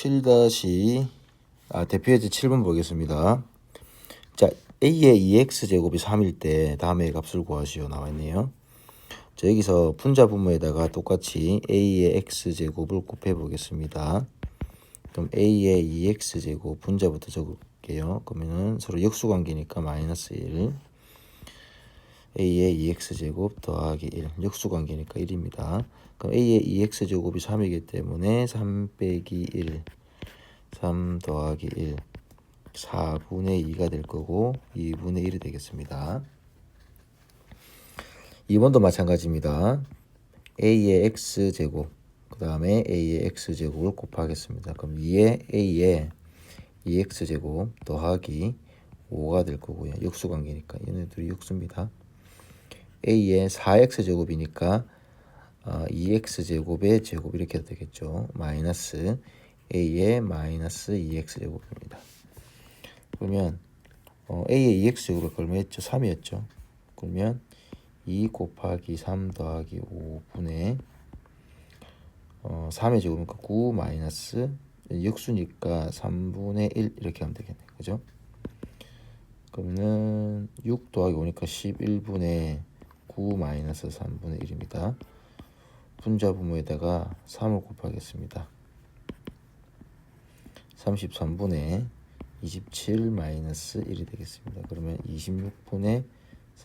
7 다시 아 대표해지 7번 보겠습니다. 자 a의 2x 제곱이 3일 때 다음의 값을 구하시오 나와 있네요. 자 여기서 분자 분모에다가 똑같이 a의 x 제곱을 곱해 보겠습니다. 그럼 a의 2x 제곱 분자부터 적을게요. 그러면은 서로 역수 관계니까 마이너스 1 a의 2x 제곱 더하기 1 역수 관계니까 1입니다. 그럼 a의 2x 제곱이 3이기 때문에 3 빼기 1 3 더하기 1 4분의 2가 될 거고 2분의 1이 되겠습니다. 2번도 마찬가지입니다. a의 x 제곱 그 다음에 a의 x 제곱을 곱하겠습니다. 그럼 2의 a의 2x 제곱 더하기 5가 될 거고요. 역수 관계니까 얘네들이 역수입니다. A의 4x 제곱이니까 어, 2x 제곱의 제곱 이렇게 되겠죠. 마이너스 a의 마이너스 2x 제곱입니다. 그러면 어, a의 2x 제곱이 얼마였죠? 3이었죠. 그러면 2 곱하기 3 더하기 5분의 어, 3의 제곱이니까 9 마이너스 역수니까 3분의 1 이렇게 하면 되겠네요. 그죠? 그러면은 6 더하기 5니까 11분의 9 마이너스 3분의 1입니다. 분자 부모에다가 3을 곱하겠습니다. 33분의 27 마이너스 1이 되겠습니다. 그러면 26분의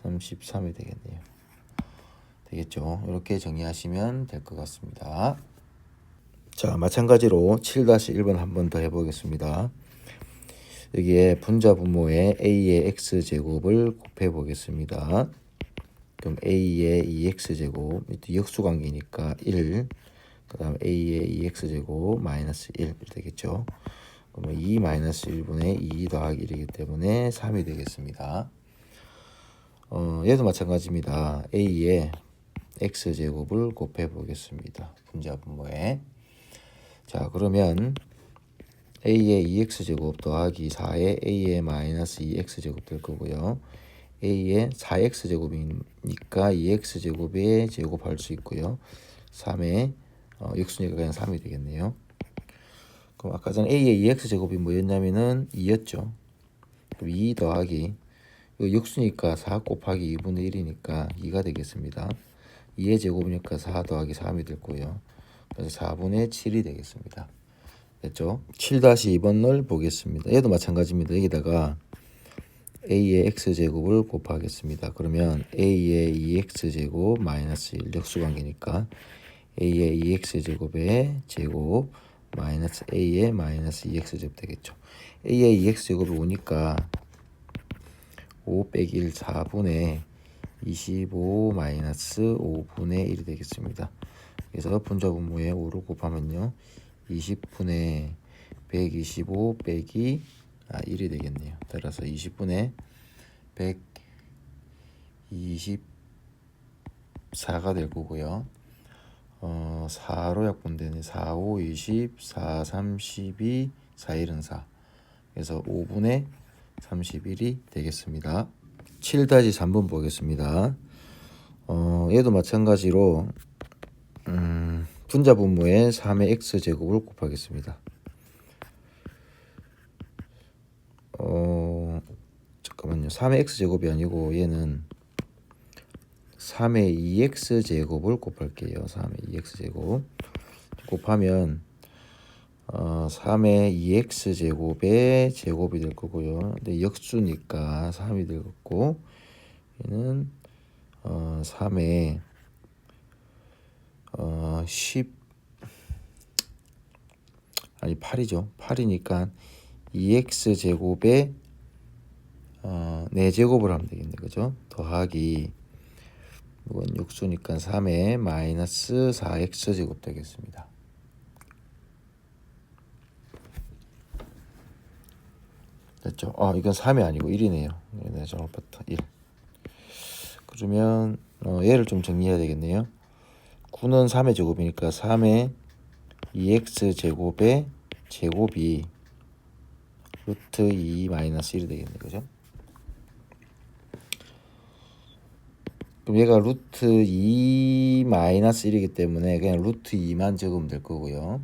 33이 되겠네요. 되겠죠? 이렇게 정리하시면 될 것 같습니다. 자, 마찬가지로 7-1번 한 번 더 해보겠습니다. 여기에 분자 분모에 a의 x 제곱을 곱해 보겠습니다. 그럼 a의 2x 제곱 역수 관계니까 1. 그 다음 a의 2x 제곱 마이너스 1 되겠죠. 그러면 2 마이너스 1분의 2 더하기 1이기 때문에 3이 되겠습니다. 어, 얘도 마찬가지입니다. a의 x 제곱을 곱해 보겠습니다. 분자 분모에 자 그러면 a의 2x 제곱 더하기 4의 a의 마이너스 2x 제곱 될 거고요. A의 4x 제곱이니까 2x 제곱에 제곱할 수 있고요. 3의 어, 역수니까 그냥 3이 되겠네요. 그럼 아까 전 a의 2x 제곱이 뭐였냐면은 2였죠. 2 더하기 이거 역수니까 4 곱하기 2분의 1이니까 2가 되겠습니다. 2의 제곱이니까 4 더하기 3이 될 거예요. 그래서 4분의 7이 되겠습니다. 됐죠? 7-2번을 보겠습니다. 얘도 마찬가지입니다. 여기다가 a의 x제곱을 곱하겠습니다. 그러면 a의 2x제곱 마이너스 1 역수관계니까 a의 2x제곱의 제곱 마이너스 a의 마이너스 2x제곱 되겠죠. a의 2x제곱이 오니까 5 빼기 1 4분의 25 마이너스 5분의 1이 되겠습니다. 그래서 분자 분모에 5를 곱하면요. 20분의 125 빼기 아, 1이 되겠네요. 따라서 20분의 124가 될 거고요. 어, 4로 약분되네. 4, 5, 20, 4, 32, 4, 1은 4. 그래서 5분의 31이 되겠습니다. 7-3번 보겠습니다. 어, 얘도 마찬가지로 음, 분자 분모에 3의 x제곱을 곱하겠습니다. 어, 잠깐만요. 3의 x제곱이 아니고 얘는 3의 2x제곱을 곱할게요. 3의 2x제곱 곱하면 어, 3의 2x제곱의 제곱이 될 거고요. 근데 역수니까 3이 될 거고 얘는 어, 3의 어, 10 아니 8이죠. 8이니까 2x 제곱에 어, 4제곱을 하면 되겠네. 그죠? 더하기 이건 육수니까 3에 마이너스 4x 제곱 되겠습니다. 됐죠? 아, 이건 3이 아니고 1이네요. 네, 잘못 봤다. 1. 그러면 어, 얘를 좀 정리해야 되겠네요. 9는 3의 제곱이니까 3의 2x 제곱의 제곱이 루트 2 마이너스 1이 되겠네 그죠? 그럼 얘가 루트 2 마이너스 1이기 때문에 그냥 루트 2만 적으면 될 거고요.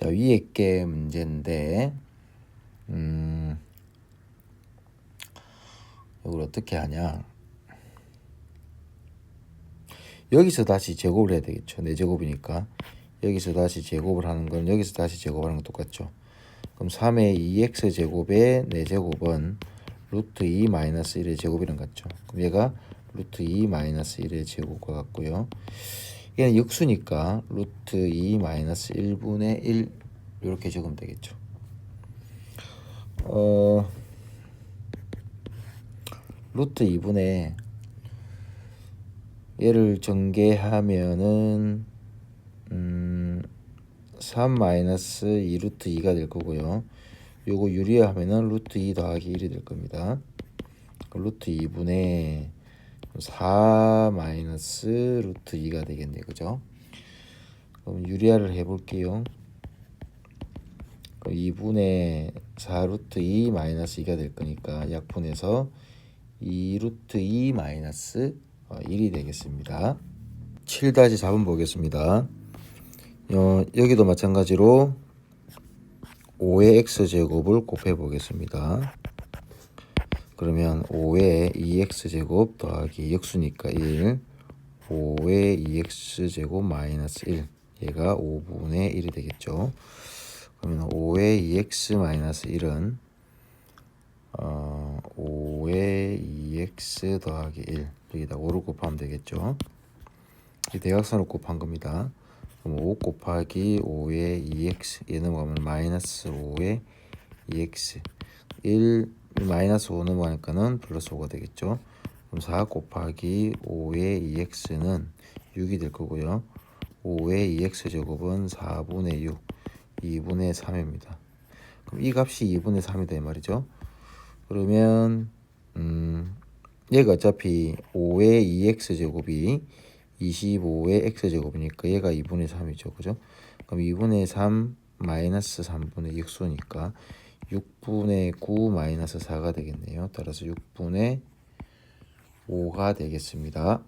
자 위에 게 문제인데 음 이걸 어떻게 하냐 여기서 다시 제곱을 해야 되겠죠 네 제곱이니까 여기서 다시 제곱을 하는 건 여기서 다시 제곱하는 건 똑같죠 그럼 3의 2x 제곱의 4제곱은 루트 2 마이너스 1의 제곱이랑 같죠? 그럼 얘가 루트 2 마이너스 1의 제곱과 같고요. 얘는 역수니까 루트 2 마이너스 1분의 1 이렇게 적으면 되겠죠. 어 루트 2분의 얘를 전개하면은 음, 3 마이너스 2 루트 2가 될 거고요. 요거 유리하면은 루트 2 더하기 1이 될 겁니다. 그 루트 2분의 4 마이너스 루트 2가 되겠네요. 그죠? 그럼 유리화를 해볼게요. 그럼 2분의 4 루트 2 마이너스 2가 될 거니까 약분해서 2 루트 2 마이너스 1이 되겠습니다. 7-4번 보겠습니다. 어, 여기도 마찬가지로 5의 x제곱을 곱해 보겠습니다. 그러면 5의 2x제곱 더하기 역수니까 1 5의 2x제곱 마이너스 1 얘가 5분의 1이 되겠죠. 그러면 5의 2x 마이너스 1은 어, 5의 2x 더하기 1 여기다 5를 곱하면 되겠죠. 이 대각선을 곱한 겁니다. 그럼 5 곱하기 5의 2x 얘 넘어가면 마이너스 5의 2x 1 마이너스 5 넘어가니까는 플러스 5가 되겠죠. 그럼 4 곱하기 5의 2x는 6이 될 거고요. 5의 2x 제곱은 4분의 6 2분의 3입니다. 그럼 이 값이 2분의 3이다 이 말이죠. 그러면 음 얘가 어차피 5의 2x 제곱이 25의 x 제곱이니까 얘가 2분의 3이죠. 그죠? 그럼 2분의 3 마이너스 3분의 6수니까 6분의 9 마이너스 4가 되겠네요. 따라서 6분의 5가 되겠습니다.